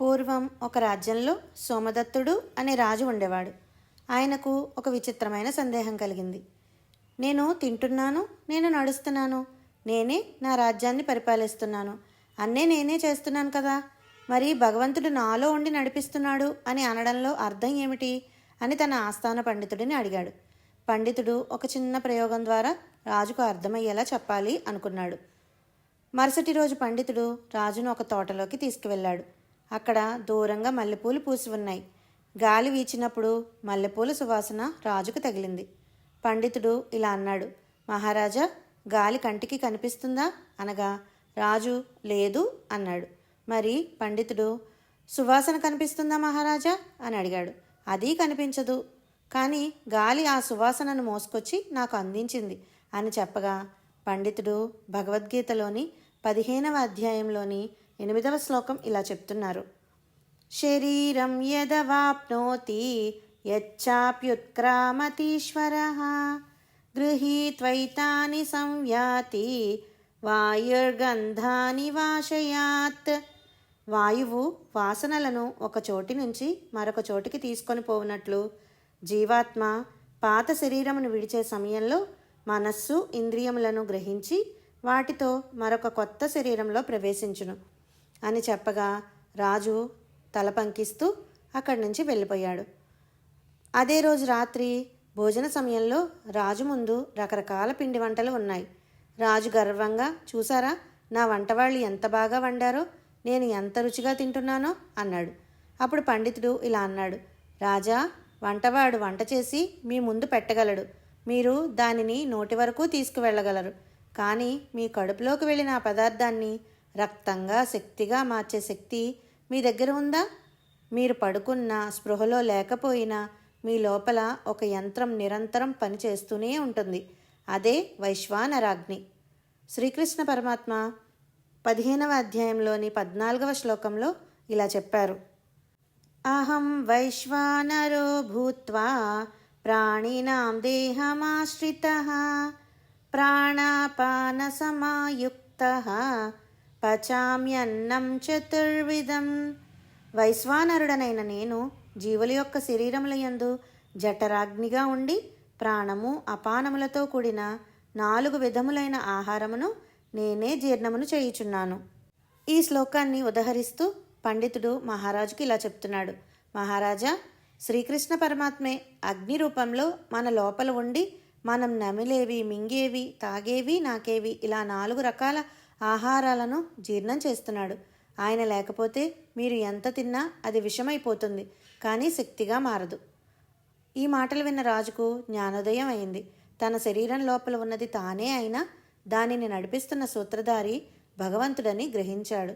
పూర్వం ఒక రాజ్యంలో సోమదత్తుడు అనే రాజు ఉండేవాడు. ఆయనకు ఒక విచిత్రమైన సందేహం కలిగింది. నేను తింటున్నాను నేను నడుస్తున్నాను నేనే నా రాజ్యాన్ని పరిపాలిస్తున్నాను అన్నే నేనే చేస్తున్నాను కదా మరి భగవంతుడు నాలో ఉండి నడిపిస్తున్నాడు అని అనడంలో అర్థం ఏమిటి అని తన ఆస్థాన పండితుడిని అడిగాడు. పండితుడు ఒక చిన్న ప్రయోగం ద్వారా రాజుకు అర్థమయ్యేలా చెప్పాలి అనుకున్నాడు. మరుసటి రోజు పండితుడు రాజును ఒక తోటలోకి తీసుకువెళ్ళాడు. అక్కడ దూరంగా మల్లెపూలు పూసి ఉన్నాయి. గాలి వీచినప్పుడు మల్లెపూల సువాసన రాజుకు తగిలింది. పండితుడు ఇలా అన్నాడు మహారాజా గాలి కంటికి కనిపిస్తుందా? అనగా రాజు లేదు అన్నాడు. మరి పండితుడు సువాసన కనిపిస్తుందా మహారాజా? అని అడిగాడు. అది కనిపించదు. కానీ గాలి ఆ సువాసనను మోసుకొచ్చి నాకు అందించింది అని చెప్పగా పండితుడు భగవద్గీతలోని పదిహేనవ అధ్యాయంలోని ఎనిమిదవ శ్లోకం ఇలా చెప్తున్నారు. శరీరం యదవాప్నోతి యచ్చాప్యుత్క్రామతీశ్వర. గృహీత్వైతాని సంయాతి వాయుర్గంధాని వాషయాత్ వాయువు వాసనలను ఒక చోటి నుంచి మరొక చోటికి తీసుకొని పోవునట్లు. జీవాత్మ పాత శరీరమును విడిచే సమయంలో మనస్సు ఇంద్రియములను గ్రహించి వాటితో మరొక కొత్త శరీరంలో ప్రవేశించును. అని చెప్పగా రాజు తల పంకిస్తూ అక్కడి నుంచి వెళ్ళిపోయాడు. అదే రోజు రాత్రి భోజన సమయంలో రాజు ముందు రకరకాల పిండి వంటలు ఉన్నాయి. రాజు గర్వంగా చూసారా నా వంటవాళ్ళు ఎంత బాగా వండారో నేను ఎంత రుచిగా తింటున్నానో అన్నాడు. అప్పుడు పండితుడు ఇలా అన్నాడు రాజా వంటవాడు వంట చేసి మీ ముందు పెట్టగలడు. మీరు దానిని నోటి వరకు తీసుకువెళ్ళగలరు. కానీ మీ కడుపులోకి వెళ్ళిన ఆ పదార్థాన్ని రక్తంగా శక్తిగా మార్చే శక్తి మీ దగ్గర ఉందా? మీరు పడుకున్న స్పృహలో లేకపోయినా మీ లోపల ఒక యంత్రం నిరంతరం పనిచేస్తూనే ఉంటుంది. అదే వైశ్వానరాగ్ని. శ్రీకృష్ణ పరమాత్మ పదిహేనవ అధ్యాయంలోని పద్నాలుగవ శ్లోకంలో ఇలా చెప్పారు. అహం వైశ్వానరో భూత్వా ప్రాణినాం దేహమాశ్రిత ప్రాణాపానసమాయుక్త పచామ్యన్నం చతుర్విధం. వైశ్వానరుడనైన నేను జీవుల యొక్క శరీరముల యందు జఠరాగ్నిగా ఉండి ప్రాణము అపానములతో కూడిన నాలుగు విధములైన ఆహారమును నేనే జీర్ణమును చేయుచున్నాను. ఈ శ్లోకాన్ని ఉదహరిస్తూ పండితుడు మహారాజుకి ఇలా చెప్తున్నాడు. మహారాజా శ్రీకృష్ణ పరమాత్మే అగ్ని రూపంలో మన లోపల ఉండి మనం నమిలేవి మింగేవి తాగేవి నాకేవి ఇలా నాలుగు రకాల ఆహారాలను జీర్ణం చేస్తున్నాడు. ఆయన లేకపోతే మీరు ఎంత తిన్నా అది విషమైపోతుంది కానీ శక్తిగా మారదు. ఈ మాటలు విన్న రాజుకు జ్ఞానోదయం అయింది. తన శరీరం లోపల ఉన్నది తానే అయినా దానిని నడిపిస్తున్న సూత్రధారి భగవంతుడని గ్రహించాడు.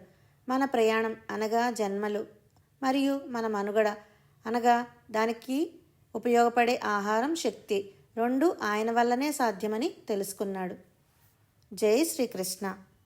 మన ప్రయాణం అనగా జన్మలు మరియు మన మనుగడ అనగా దానికి ఉపయోగపడే ఆహారం శక్తి రెండు ఆయన వల్లనే సాధ్యమని తెలుసుకున్నాడు. జై శ్రీకృష్ణ.